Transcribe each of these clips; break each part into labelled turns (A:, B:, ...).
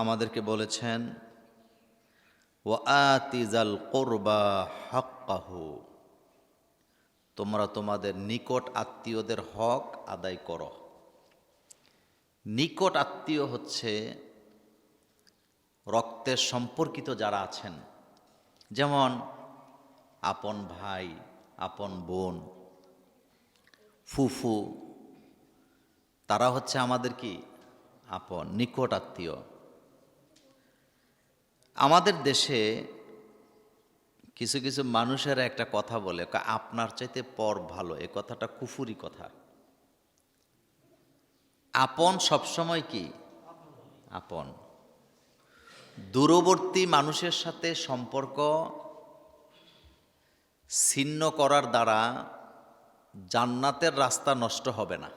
A: আমাদেরকে বলেছেন ও আতিজাল কোরবা হক্কাহু। তোমরা তোমাদের নিকট আত্মীয়দের হক আদায় করো। নিকট আত্মীয় হচ্ছে রক্তের সম্পর্কিত যারা আছেন, যেমন আপন ভাই, আপন বোন, ফুফু, তারা হচ্ছে আমাদের কি? আপন, নিকট আত্মীয়। আমাদের দেশে কিছু কিছু মানুষের একটা কথা বলে আপনার চাইতে পর ভালো। এ কথাটা কুফুরি কথা। আপন সবসময় কি? আপন। দূরবর্তী মানুষের সাথে সম্পর্ক ছিন্ন করার দ্বারা জান্নাতের রাস্তা নষ্ট হবে না।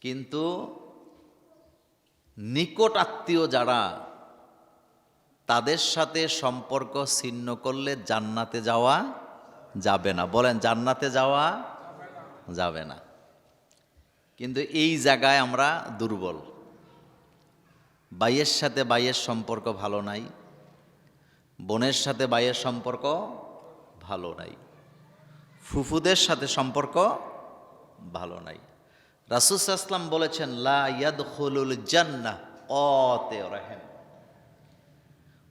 A: কিন্তু নিকট আত্মীয় যারা তাদের সাথে সম্পর্ক ছিন্ন করলে জান্নাতে যাওয়া যাবে না। বলেন, জান্নাতে যাওয়া যাবে না। কিন্তু এই জায়গায় আমরা দুর্বল। বাইয়ের সাথে বাইয়ের সম্পর্ক ভালো নাই। বোনের সাথে বাইয়ের সম্পর্ক ভালো নাই। ফুফুদের সাথে সম্পর্ক ভালো নাই। রাসুস আসলাম বলেছেন, লা ইয়াদখুলুল জান্নাহ অতে রহেম।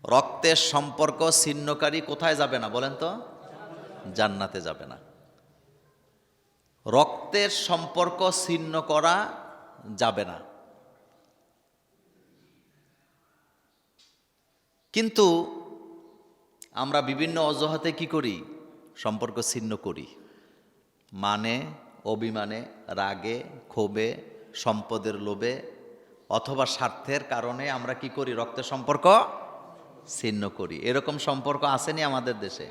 A: রক্তের সম্পর্ক ছিন্নকারী কোথায় যাবে না বলেন তো? জান্নাতে যাবে না। রক্তের সম্পর্ক ছিন্ন করা যাবে না। কিন্তু আমরা বিভিন্ন অজুহাতে কি করি? সম্পর্ক ছিন্ন করি। মানে অভিমানে, রাগে, ক্ষোভে, সম্পদের লোভে অথবা স্বার্থের কারণে আমরা কি করি? রক্তের সম্পর্ক ছিন্ন করি। এরকম সম্পর্ক আসেনি আমাদের দেশে?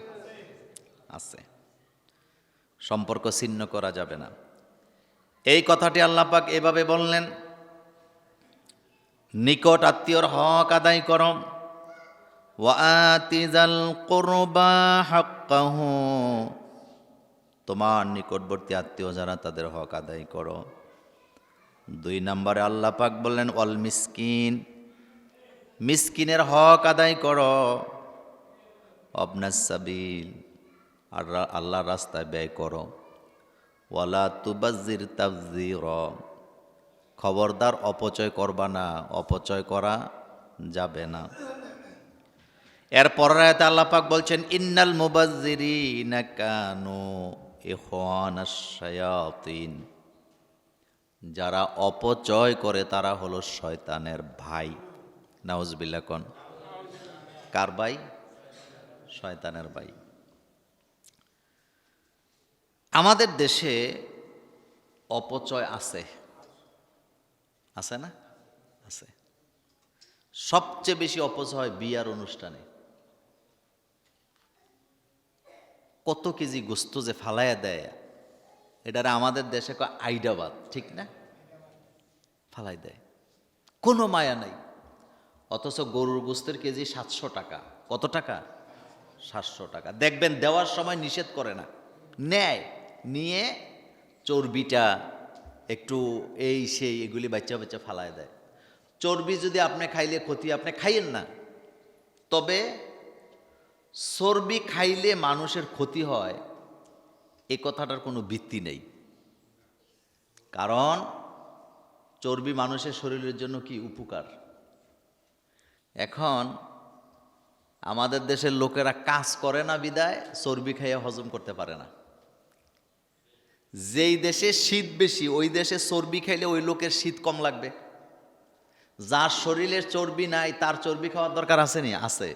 A: আছে। সম্পর্ক ছিন্ন করা যাবে না। এই কথাটি আল্লাপাক এভাবে বললেন, নিকট আত্মীয়র হক আদায় করম ওয়াতিজাল কোরবা তোমার নিকটবর্তী আত্মীয় যারা তাদের হক আদায় করো। দুই নম্বরে আল্লাহ পাক বললেন অল মিসকিন। মিসকিনের হক আদায় করো। অবনাস সাবিল, আর আল্লাহর রাস্তায় ব্যয় করো। ওয়ালা তুবাজির তাবজির খবরদার অপচয় করবা না, অপচয় করা যাবে না। এর পরের আয়াতে আল্লাহ পাক বলছেন, ইন্নাল মুবাজ্জিরিনা কানু ইখওয়ানাশ শায়াতিন। যারা অপচয় করে তারা হলো শয়তানের ভাই। নাউজবিল্লা কন? কার বাই শয়তানের বাই আমাদের দেশে অপচয় আছে। আছে না? আছে। সবচেয়ে বেশি অপচয় বিয়ার অনুষ্ঠানে। কত কেজি গোস্ত যে ফালাইয়া দেয়, এটারে আমাদের দেশে আইডাবাদ, ঠিক না? ফালাই দেয়। কোনো মায়া নাই। অথচ গরুর গোস্তের কেজি সাতশো টাকা। কত টাকা? সাতশো টাকা। দেখবেন দেওয়ার সময় নিষেধ করে না। নেয়, নিয়ে চর্বিটা একটু এই সেই এগুলি বাচ্চা বাচ্চা ফালায় দেয়। চর্বি যদি আপনি খাইলে ক্ষতি, আপনি খাইয়েন না। তবে চর্বি খাইলে মানুষের ক্ষতি হয়, এ কথাটার কোনো ভিত্তি নেই। কারণ চর্বি মানুষের শরীরের জন্য কি উপকার? এখন আমাদের দেশের লোকেরা কাজ করে না বিদায়, চর্বি খাইয়ে হজম করতে পারে না। যেই দেশে শীত বেশি, ওই দেশে চর্বি খাইলে ওই লোকের শীত কম লাগবে। যার শরীরের চর্বি নাই, তার চর্বি খাওয়ার দরকার আছে নি? আছে।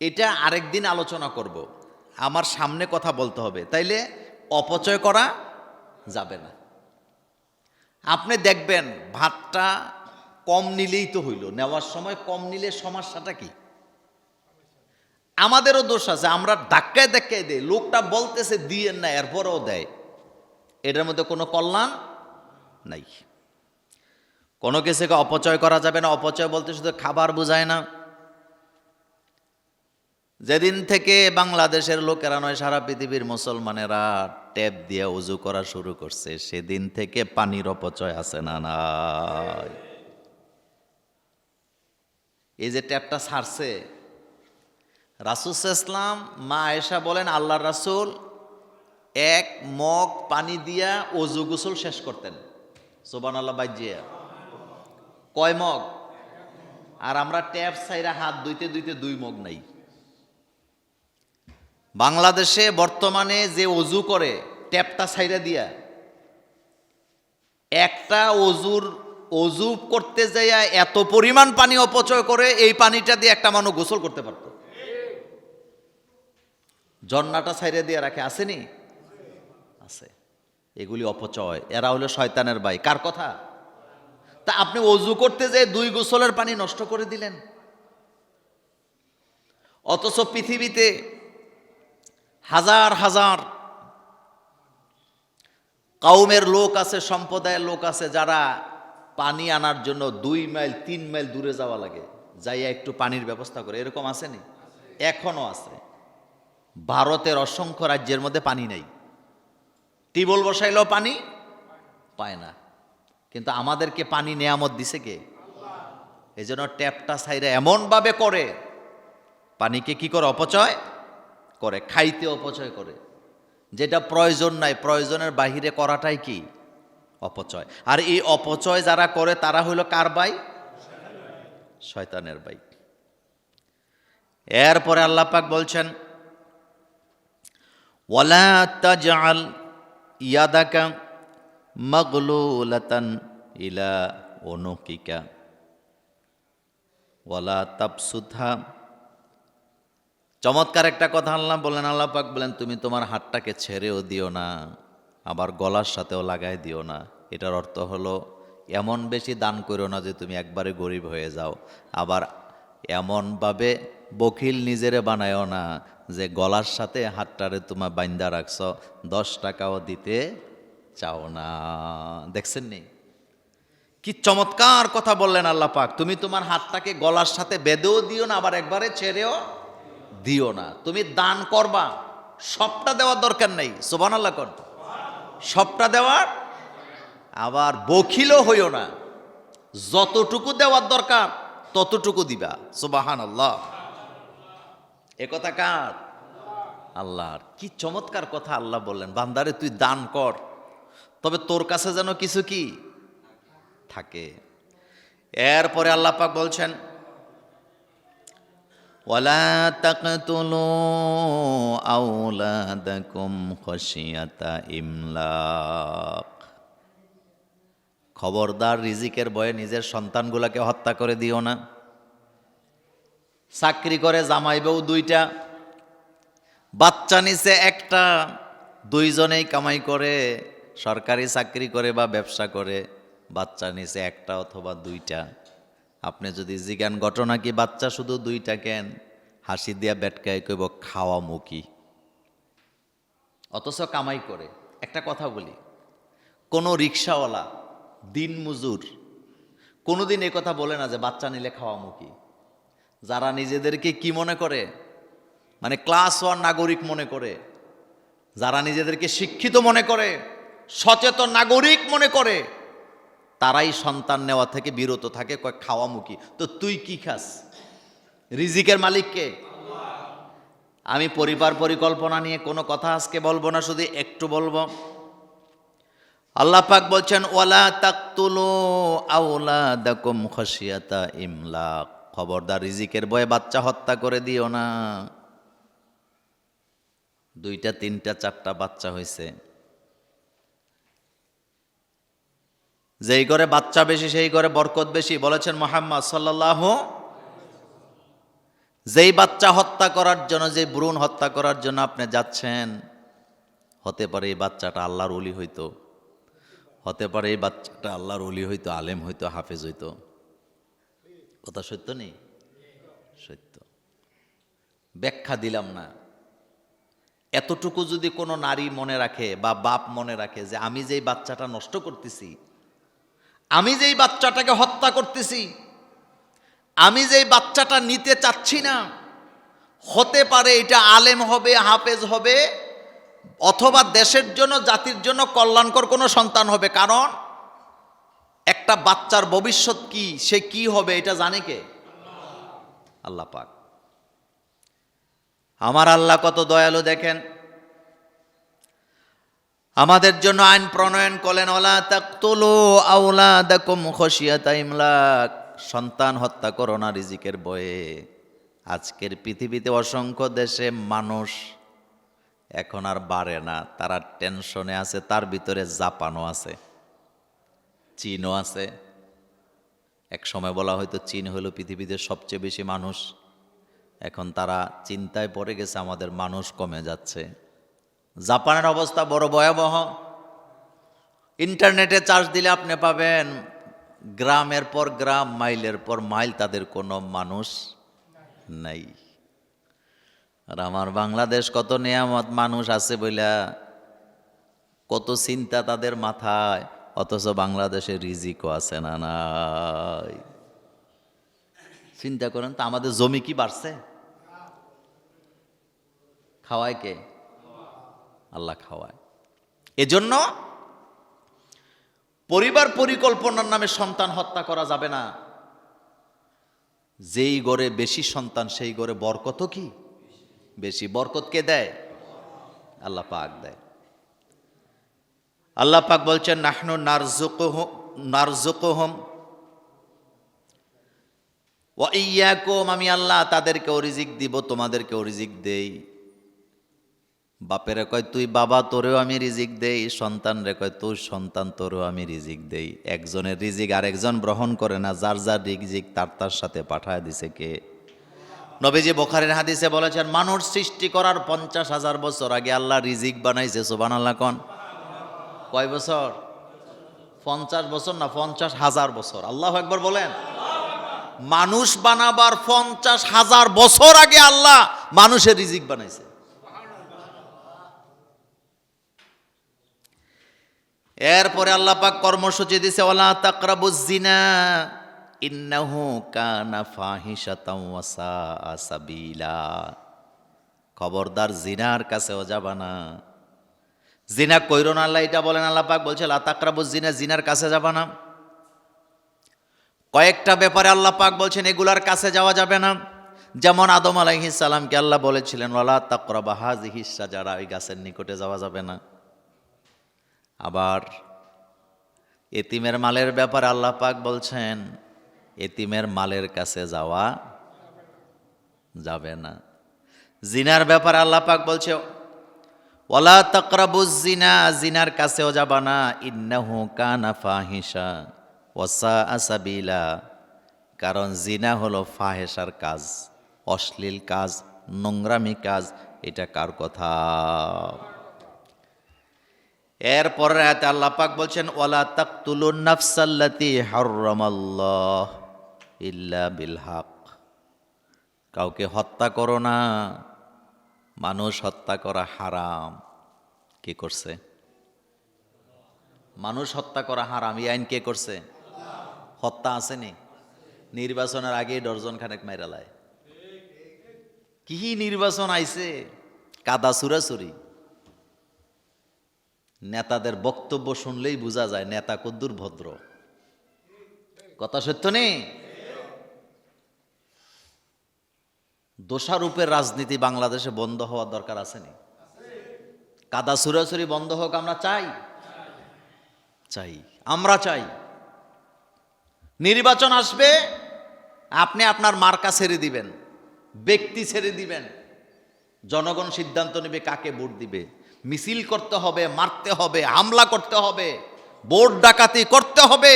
A: এটা আরেকদিন আলোচনা করব। আমার সামনে কথা বলতে হবে। তাইলে অপচয় করা যাবে না। আপনি দেখবেন ভাতটা কম নিলেই তো হইল, নেওয়ার সময় কম নিলে সমস্যাটা কি? আমাদেরও দোষ আছে, আমরা ধাক্কায় ধাক্কায় দেয় লোকটা বলতেছে দিয়েন না, এরপরেও দেয়। এটার মধ্যে কোনো কল্যাণ নাই। কোনো কিছুকে অপচয় করা যাবে না, অপচয় বলতে শুধু খাবার বোঝায় না। যেদিন থেকে বাংলাদেশের লোকেরা নয়, সারা পৃথিবীর মুসলমানেরা ট্যাপ দিয়ে উজু করা শুরু করছে, সেদিন থেকে পানির অপচয় আছে না নাই? এই যে ট্যাপটা ছাড়ছে রাসুল ইসলাম মা আয়েশা বলেন, আল্লাহর রাসুল এক মগ পানি দিয়া অজু গোসল শেষ করতেন। সোবান আল্লাহ বাইজিয়া কয় মগ? আর আমরা ট্যাপ সাইরা হাত ধুইতে ধুইতে দুই মগ নাই। বাংলাদেশে বর্তমানে যে অজু করে ট্যাপটা সাইরা দিয়া, একটা অজুর অজু করতে যাইয়া এত পরিমাণ পানি অপচয় করে, এই পানিটা দিয়ে একটা মানুষ গোসল করতে পারত। ঝর্ণাটা সাইরে দিয়ে রাখে আসেনি আছে। এগুলি অপচয়। এরা হলো শয়তানের ভাই। কার কথা? তা আপনি অজু করতে যেয়ে দুই গোসলের পানি নষ্ট করে দিলেন। অথচ পৃথিবীতে হাজার হাজার কাউমের লোক আছে, সম্প্রদায়ের লোক আছে, যারা পানি আনার জন্য দুই মাইল, তিন মাইল দূরে যাওয়া লাগে। যাইয়া একটু পানির ব্যবস্থা করে। এরকম আসেনি এখনও আছে। ভারতের অসংখ্য রাজ্যের মধ্যে পানি নেই। টিবল বসাইলেও পানি পায় না। কিন্তু আমাদেরকে পানি নেয়ামত দিছে কে? এই জন্য ট্যাপটা সাইরে এমনভাবে করে, পানিকে কি করে? অপচয় করে। খাইতে অপচয় করে। যেটা প্রয়োজন নাই। প্রয়োজনের বাহিরে করাটাই কি? অপচয়। আর এই অপচয় যারা করে, তারা হইল কার বাই শয়তানের বাই এরপরে আল্লাহ পাক বলছেন ইলা ওয়ালা চমৎকার একটা কথা আল্লাহ বলেন। আল্লাহ পাক বলেন, তুমি তোমার হাতটাকে ছেড়েও দিও না। আবার গলার সাথেও লাগাই দিও না। এটার অর্থ হলো, এমন বেশি দান করো না যে তুমি একবারে গরিব হয়ে যাও। আবার এমনভাবে বকিল নিজেরে বানায়ও না যে গলার সাথে হাতটারে তোমার বাইন্দা রাখছ, দশ টাকাও দিতে চাও না। দেখছেন নি? কি চমৎকার কথা বললেন আল্লাহ পাক। তুমি তোমার হাতটাকে গলার সাথে বেঁধেও দিও না, আবার একবারে ছেড়েও দিও না। তুমি দান করবা, সবটা দেওয়ার দরকার নেই। সোবান আল্লাহ কর। সবটা দেওয়ার? আবার বখিলও হইও না। যতটুকু দেওয়ার দরকার, ততটুকু দিবা। সুবাহান আল্লাহ এ কথা কার? আল্লাহর। কি চমৎকার কথা আল্লাহ বললেন। বান্দারে, তুই দান কর। তবে তোর কাছে যেন কিছু কি থাকে। এরপরে আল্লাহ পাক বলছেন ولا تقتلوا أولادكم خشية إملاق খবরদার রিজিকের বয়ে নিজের সন্তানগুলোকে হত্যা করে দিও না চাকরি করে জামাই বউ দুইটা বাচ্চা নিচে একটা দুইজনেই কামাই করে সরকারি চাকরি করে বা ব্যবসা করে বাচ্চা নিচে একটা অথবা দুইটা আপনি যদি জিজ্ঞান ঘটনা কি বাচ্চা শুধু দুইটা কেন? হাসি দিয়া বেটকায় কইব, খাওয়া মুখী। অথচ কামাই করে। একটা কথা বলি, কোনো রিক্সাওয়ালা দিন মজুর কোনোদিন এ কথা বলে না যে বাচ্চা নিলে খাওয়া মুখী। যারা নিজেদেরকে কি মনে করে? মানে ক্লাস ওয়ান নাগরিক মনে করে। যারা নিজেদেরকে শিক্ষিত মনে করে, সচেতন নাগরিক মনে করে। তারাই সন্তান নেওয়া থেকে বিরত থাকে, কয় খাওয়ামুখী। তো তুই কি খাস? রিজিকের মালিককে আমি পরিবার পরিকল্পনা নিয়ে কোনো কথা আজকে বলব না, শুধু একটু বলব। আল্লাহ পাক বলছেন, ওয়ালা তাকতুলু আওলাদাকুম খাশিয়াতা ইমলাক। খবরদার রিজিকের বয়ে বাচ্চা হত্যা করে দিও না। দুইটা, তিনটা, চারটা বাচ্চা হয়েছে যেই ঘরে বাচ্চা বেশি, সেই ঘরে বরকত বেশি। বলেছেন মোহাম্মদ সাল্লাহ যেই বাচ্চা হত্যা করার জন্য যে ভ্রূণ হত্যা করার জন্য আপনি যাচ্ছেন, হতে পারে এই বাচ্চাটা আল্লাহর অলি হইতো, হতে পারে এই বাচ্চাটা আল্লাহর অলি হইতো, আলেম হইতো, হাফেজ হইতো। কথা সত্য নেই? সত্য। ব্যাখ্যা দিলাম না। এতটুকু যদি কোনো নারী মনে রাখে বা বাপ মনে রাখে যে আমি যেই বাচ্চাটা নষ্ট করতেছি আমি যেই বাচ্চাটাকে হত্যা করতেছি, আমি যেই বাচ্চাটা নিতে চাচ্ছি না, হতে পারে এটা আলেম হবে, হাফেজ হবে, অথবা দেশের জন্য, জাতির জন্য কল্যাণকর কোনো সন্তান হবে। কারণ একটা বাচ্চার ভবিষ্যৎ কি, সে কি হবে, এটা জানে কে? আল্লাহ পাক। আমার আল্লাহ কত দয়ালু দেখেন আমাদের জন্য আইন প্রণয়ন করলেন, ওলা তাকতুলু আওলাদাকুম খশিয়াতা ইমলাক। সন্তান হত্যা করো না রিজিকের বয়ে। আজকের পৃথিবীতে অসংখ্য দেশে মানুষ এখন আর বাড়ে না, তারা টেনশনে আছে, তার ভিতরে জাপানও আছে, চীনও আছে। এক সময় বলা হয়তো চীন হলো পৃথিবীতে সবচেয়ে বেশি মানুষ, এখন তারা চিন্তায় পড়ে গেছে, আমাদের মানুষ কমে যাচ্ছে। জাপানের অবস্থা বড় ভয়াবহ। ইন্টারনেটে চার্জ দিলে আপনি পাবেন গ্রামের পর গ্রাম, মাইলের পর মাইল, তাদের কোনো মানুষ নাই। আর আমার বাংলাদেশ কত নিয়ামত মানুষ আছে বইলা, কত চিন্তা তাদের মাথায়, অথচ বাংলাদেশে রিজিকও আছে না, নাই। চিন্তা করেন তো, আমাদের জমি কি বাড়ছে? খাওয়ায় কে? আল্লাহ খাওয়ায়। এজন্য পরিবার পরিকল্পনার নামে সন্তান হত্যা করা যাবে না। যেই গড়ে বেশি সন্তান, সেই গড়ে বরকত কি? বেশি বরকত কে দেয়? আল্লাহ পাক দেয়। আল্লাহ পাক বলছেন, নাহনু নারজুকুহুম ওয়া ইয়াকুম। আমি আল্লাহ তাদেরকেও রিজিক দিব, তোমাদেরকেও রিজিক দেই। বাপেরে কয়, তুই বাবা, তোরেও আমি রিজিক দেই। সন্তান রে কয়, তোর সন্তান, তোরেও আমি রিজিক দেই। একজনের রিজিক আরেকজন গ্রহণ করে না, যার যার রিজিক তার তার সাথে পাঠায় দিছে কে? নবীজি বোখারের হাদিসে বলেছেন, মানুষ সৃষ্টি করার পঞ্চাশ হাজার বছর আগে আল্লাহ রিজিক বানাইছে সোবান আল্লাহ কন? কয় বছর? পঞ্চাশ বছর না পঞ্চাশ হাজার বছর? আল্লাহ একবার বলেন। মানুষ বানাবার পঞ্চাশ হাজার বছর আগে আল্লাহ মানুষের রিজিক বানাইছে। এরপরে আল্লাহ পাক কর্মসূচি দিছে ওলা তাকরাবুজ জিনা ইন্নাহু কানা ফাহিশাতাও ওয়া সাআ সাবিলা। খবরদার জিনার কাছেও যাবা না। জিনা কইরো না আল্লাহ, এটা বলেন, আল্লাহ পাক বলছে, লা তাকরাবুজ জিনা জিনার কাছে যাবা না। কয়েকটা ব্যাপারে আল্লাহ পাক বলছেন, এগুলার কাছে যাওয়া যাবে না। যেমন আদম আলাইহিস সালামকে আল্লাহ বলেছিলেন, ওয়ালা তাকরাবা হাযিহিস শাজারা ওই গাছের নিকটে যাওয়া যাবে না। আবার এতিমের মালের ব্যাপারে আল্লাহ পাক বলছেন, এতিমের মালের কাছে যাওয়া যাবে না। জিনার ব্যাপারে আল্লাহ পাক বলছে, ওয়ালা তাকরাবুজ জিনা জিনার কাছেও যাবা না। ইন্নাহু কানা ফাহিশা ওয়াসা আসাবিলা কারণ জিনা হলো ফাহেসার কাজ, অশ্লীল কাজ, নোংরামি কাজ, এটা কার কথা? এরপরের আয়াতে আল্লাহ পাক বলছেন, ওয়ালা তাকতুলুন নাফসাল্লাতি ইল্লা বিল হক কাউকে হত্যা করো না। মানুষ হত্যা করা হারাম। কে করছে? মানুষ হত্যা করা হারাম। এই আইন কে করছে? হত্যা আসেনি। নির্বাচনের আগে ডর্জন খানেক মাইরালায় কি নির্বাচন আইছে? কাদা সুরাসুরি। নেতাদের বক্তব্য শুনলেই বোঝা যায় নেতা কদ্দুর ভদ্র। কথা সত্য নেই দোষারূপের রাজনীতি বাংলাদেশে বন্ধ হওয়ার দরকার আসেনি কাদা সুরাসুরি বন্ধ হোক, আমরা চাই। চাই। আমরা চাই। নির্বাচন আসবে, আপনি আপনার মার্কা ছেড়ে দিবেন, ব্যক্তি ছেড়ে দিবেন। জনগণ সিদ্ধান্ত নেবে কাকে ভোট দিবে। মিছিল করতে হবে, মারতে হবে, হামলা করতে হবে ভোট ডাকাতি করতে হবে,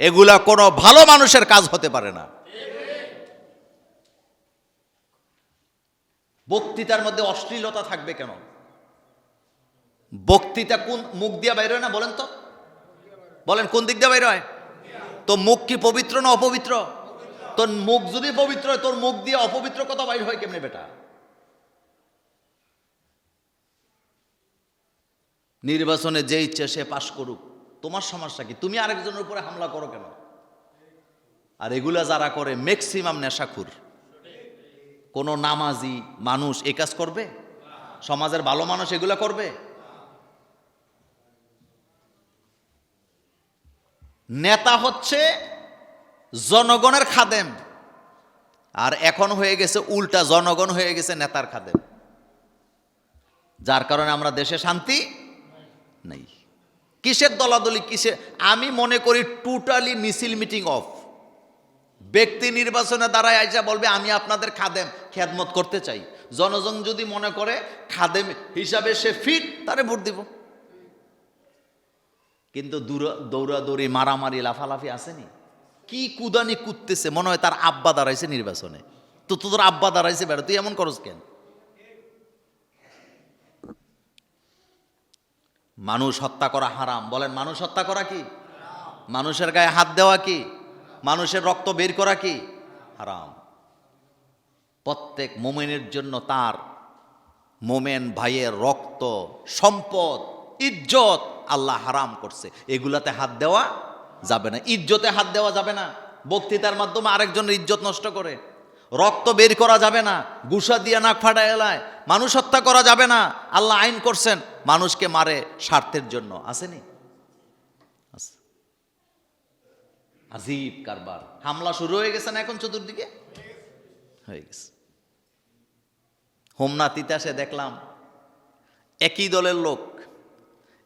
A: এগুলা কোনো ভালো মানুষের কাজ হতে পারে না। বক্তৃতার মধ্যে অশ্লীলতা থাকবে কেন? বক্তৃতা কোন মুখ দিয়ে বাইর হয় না বলেন তো? বলেন, কোন দিক দিয়ে বাইর হয়? তো মুখ কি পবিত্র না অপবিত্র? তোর মুখ যদি পবিত্র হয়, তোর মুখ দিয়ে অপবিত্র কথা বাইর হয় কেমনে বেটা? নির্বাচনে যে ইচ্ছে সে পাশ করুক। তোমার সমস্যা কি? তুমি আরেকজনের উপরে হামলা করো কেন? আর এগুলা যারা করে ম্যাক্সিমাম নেশাখুর। কোনো নামাজি মানুষ এ কাজ করবে? সমাজের ভালো মানুষ এগুলা করবে? নেতা হচ্ছে জনগণের খাদেম। আর এখন হয়ে গেছে, উল্টা জনগণ হয়ে গেছে নেতার খাদেম। যার কারণে আমরা দেশে শান্তি নেই। কিসের দলাদলি কিসে আমি মনে করি টোটালি মিছিল মিটিং অফ ব্যক্তি নির্বাচনে দাঁড়ায় আইসা বলবে, আমি আপনাদের খাদেম, খেদমত করতে চাই। জনজন যদি মনে করে, খাদেম হিসাবে সে ফিট তারে ভোট দিব। কিন্তু দৌড়াদৌড়ি, মারামারি, লাফালাফি আসেনি। কি কুদানি কুদতেছে, মনে হয় তার আব্বা দাঁড়াইছে নির্বাচনে। তো তোর আব্বা দাঁড়াইছে বেড়া, তুই এমন করস কেন? মানুষ হত্যা করা হারাম। বলেন, মানুষ হত্যা করা কি? মানুষের গায়ে হাত দেওয়া কি? মানুষের রক্ত বের করা কি? হারাম। প্রত্যেক মোমেনের জন্য তার মোমেন ভাইয়ের রক্ত, সম্পদ, ইজ্জত আল্লাহ হারাম করছে। এগুলাতে হাত দেওয়া যাবে না। ইজ্জতে হাত দেওয়া যাবে না। বক্তৃতার মাধ্যমে আরেকজনের ইজ্জত নষ্ট করে। রক্ত বের করা যাবে না, গুসা দিয়ে নাক ফাটা এলায়, মানুষ হত্যা করা যাবে না। আল্লাহ আইন করছেন, মানুষকে মারে স্বার্থের জন্য। আসেনি। আজীব কারবার। হামলা শুরু হয়ে গেছে না এখন চতুর্দিকে? হয়ে গেছে। হোমনা তিতাসে দেখলাম, একই দলের লোক।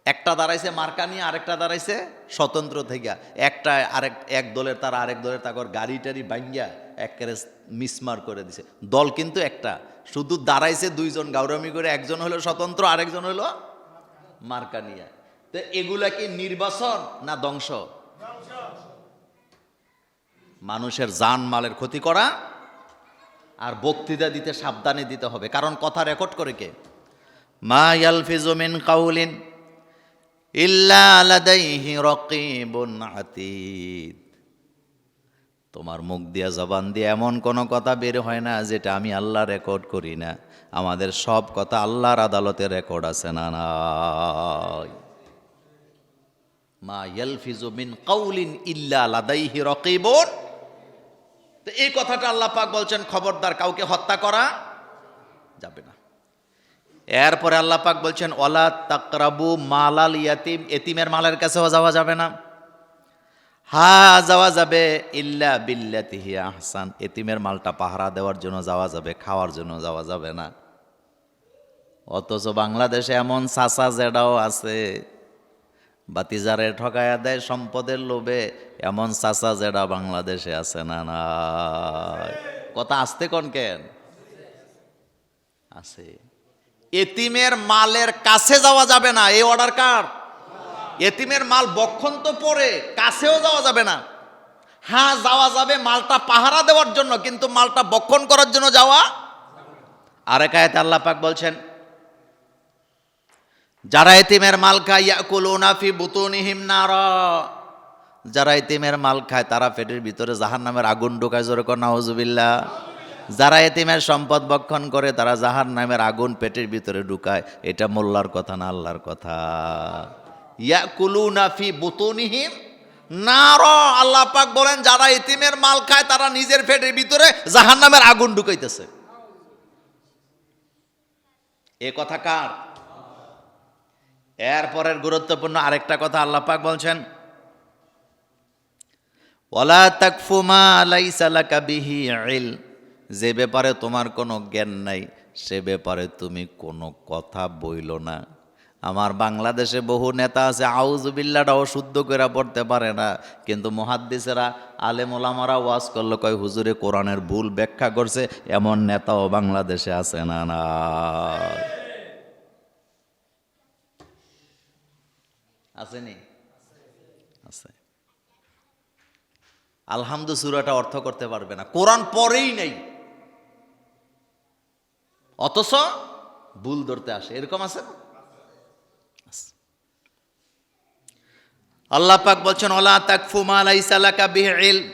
A: একটা দাঁড়াইছে মার্কা নিয়ে, আরেকটা দাঁড়াইছে স্বতন্ত্র থেকে। একটা আরেক এক দলের তার আরেক দলের তাকর গাড়ি টাড়ি বাঙ্গিয়া একেবারে মিসমার করে দিছে। দল কিন্তু একটা। শুধু দাঁড়াইছে দুইজন, গাউরামি করে একজন হলো স্বতন্ত্র, আরেকজন হলো মার্কানিয়া তো এগুলা কি নির্বাচন না ধ্বংস? মানুষের জান মালের ক্ষতি করা আর বক্তৃতা দিতে সাবধানে দিতে হবে। কারণ কথা রেকর্ড করে কে? মা ইয়ালফিজু মিন কাউলিন ইল্লা লাদাইহি রাকিবুন তোমার মুখ দিয়া, জবান দিয়ে এমন কোনো কথা বের হয় না যেটা আমি আল্লাহ রেকর্ড করি না। আমাদের সব কথা আল্লাহর আদালতে রেকর্ড আছে না নাই। মা ইয়ালফিজু মিন কাউলিন ইল্লা লাদাইহি রাকিবুন। তো এই কথাটা আল্লাহ পাক বলছেন, খবরদার কাউকে হত্যা করা যাবে না। এরপরে আল্লাহ পাক বলছেন ওলা তাকরাবু মালাল ইয়াতিম, এতিমের মালের কাছেও যাওয়া যাবে না। হা, যাওয়া যাবে ইল্লা বিল্লাতিহি আহসান। এতিমের মালটা পাহারা দেওয়ার জন্য যাওয়া যাবে, খাওয়ার জন্য যাওয়া যাবে না। অথচ বাংলাদেশে এমন চাচা জেডাও আছে। বাতিজারে ঠকায়া দেয় সম্পদের লোভে, এমন চাচা জেডা বাংলাদেশে আছে না না। কথা আসতে কোন কেন? আছে। এতিমের মালের কাছে যাওয়া যাবে না, এই অর্ডার কার? এতিমের মাল বক্ষণ তো পরে, কাছেও যাওয়া যাবে না। হ্যাঁ যাওয়া যাবে মালটা পাহারা দেওয়ার জন্য, কিন্তু মালটা বক্ষণ করার জন্য যাওয়া আরেক আয়াতে আল্লাহ পাক বলছেন, যারা এতিমের মাল খায়, ইয়াকুলুনা ফি বুতুনিহিম যারা এতিমের মাল খায়, তারা পেটের ভিতরে জাহান নামের আগুন ঢোকায়, জোরে কর, নাউজুবিল্লাহ। যারা এতিমের সম্পদ বক্ষণ করে, তারা জাহান নামের আগুন পেটের ভিতরে ঢুকায়। এটা মোল্লার কথা না আল্লাহর কথা। ইয়াকুলুনা ফি বুতুনিহিম নার। আল্লাহ পাক বলেন, যারা এতিমের মাল খায়, তারা নিজের পেটের ভিতরে জাহান নামের আগুন ঢুকাইতেছে। এ কথা কার? এরপরের গুরুত্বপূর্ণ আরেকটা কথা আল্লাহ পাক বলছেন, ওয়ালা তাকফু মা লাইসা লাকা বিহি ইল যে ব্যাপারে তোমার কোনো জ্ঞান নাই, সে ব্যাপারে তুমি কোনো কথা বইল না। আমার বাংলাদেশে বহু নেতা আছে আউজুবিল্লাটাও শুদ্ধ করে পড়তে পারে না। কিন্তু মহাদ্দিসেরা ওলামারা ওয়াজ করল, কয়, হুজুরে, কোরআনের ভুল ব্যাখ্যা করছে, এমন নেতাও বাংলাদেশে আছে না না। আসেনি? আছে। আলহামদু সুরাটা অর্থ করতে পারবে না। কোরআন পরেই নেই। অথচ ভুল ধরতে আসে। এরকম আছে না? আল্লাহ পাক বলছেন, ওলা তাকফু মা লাইসা লাকা বিহি ইলম।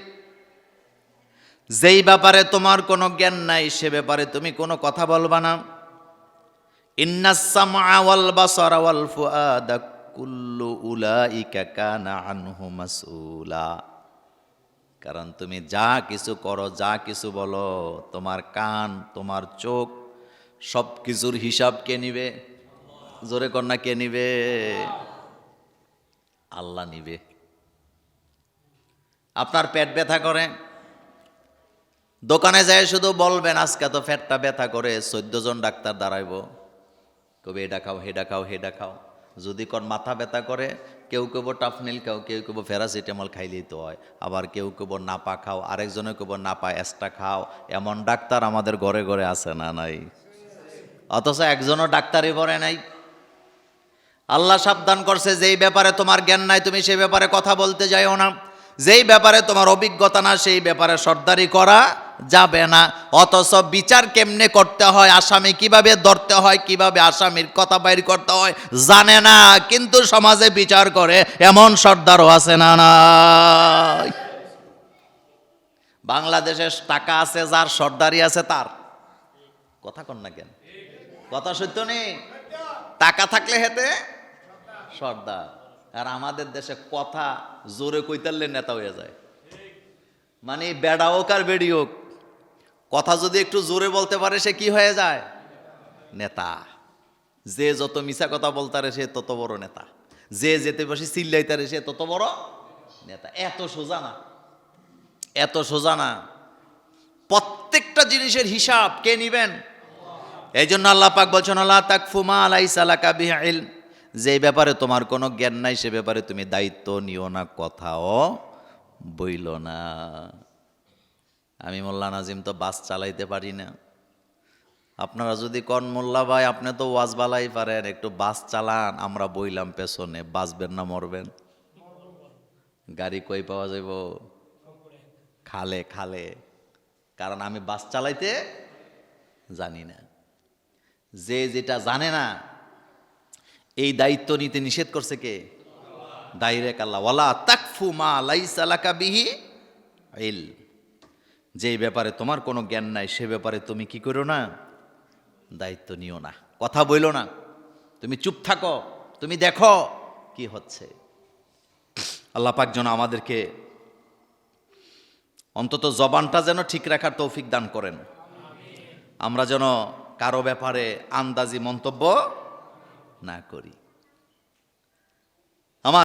A: যেই ব্যাপারে তোমার কোনো জ্ঞান নাই, সে ব্যাপারে তুমি কোনো কথা বলবা না। কারণ তুমি যা কিছু করো, যা কিছু বলো, তোমার কান, তোমার চোখ সব কিছুর হিসাব কে নিবে? জোরে কন্যা, কে নিবে? আল্লাহ নিবে। আপনার পেট ব্যথা করে? দোকানে যায় শুধু বলবেন, আজকে তো ফ্যাটটা ব্যথা করে, চোদ্দ জন ডাক্তার দাঁড়াইব। কবে এটা খাও হেডা খাও হেডা খাও। যদি কোন মাথা ব্যথা করে, কেউ কেউ টাফনিল খাও, কেউ কেউ প্যারাসিটামল খাইলেই তো হয়। আবার কেউ কেউ নাপা খাও। আরেকজনে কেউ নাপা এক্সট্রা খাও। এমন ডাক্তার আমাদের ঘরে ঘরে আছে না নাই? অথচ একজনও ডাক্তারই পড়ে নাই। আল্লাহ সাবধান করছে, যেই ব্যাপারে তোমার জ্ঞান নাই তুমি সেই ব্যাপারে কথা বলতে যাইও না। যেই ব্যাপারে তোমার অভিজ্ঞতা না, সেই ব্যাপারে সর্দারি করা যাবে না। অথচ বিচার কেমনে করতে হয়, আসামি কীভাবে ধরতে হয়, কীভাবে আসামির কথা বাইর করতে হয়, জানে না। কিন্তু সমাজে বিচার করে, এমন সর্দারও আছে না নাই। বাংলাদেশে টাকা আছে, যার সর্দারি আছে তার। কথা কন না কেন? কথা সত্য নেই? টাকা থাকলে হেতে সর্দার। আর আমাদের দেশে কথা জোরে কইতারলে নেতা হয়ে যায়। মানে বেড়া হোক আর বেড়ি হোক, কথা যদি একটু জোরে বলতে পারে সে কি হয়ে যায়? নেতা। যে যত মিছা কথা বলতারে সে তত বড় নেতা। যে যেতে বসে চিল্লাইতারে সে তত বড় নেতা। এত সোজা না। এত সোজা না। প্রত্যেকটা জিনিসের হিসাব কে নিবেন? এই জন্য আল্লাহ পাক বলছেন আল্লাহ তাক ফুমা আলাই সালাকা বিহিল যে ব্যাপারে তোমার কোনো জ্ঞান নাই, সে ব্যাপারে তুমি দায়িত্ব নিও না, কথাও বইল না। আমি মোল্লা নাজিম তো বাস চালাইতে পারি না। আপনারা যদি কন, মোল্লা ভাই, আপনি তো ওয়াজ বালাই পারেন, একটু বাস চালান, আমরা বইলাম পেছনে, বাঁচবেন না, মরবেন। গাড়ি কই পাওয়া যাব খালে খালে। কারণ আমি বাস চালাইতে জানি না। যে যেটা জানে না এই দায়িত্ব নিতে নিষেধ করছে কে? ডাইরেক্ট আল্লাহ। ওয়ালা তাকফু মা লাইসালাকা বিহি ইল। যে ব্যাপারে তোমার কোনো জ্ঞান নাই, সে ব্যাপারে তুমি কি করো না? দায়িত্ব নিও না। কথা বইলো না। তুমি চুপ থাকো। তুমি দেখো কি হচ্ছে। আল্লাহ পাক যেন আমাদেরকে অন্তত জবানটা যেন ঠিক রাখার তৌফিক দান করেন। আমরা যেন কারও ব্যাপারে আন্দাজি মন্তব্য না করি।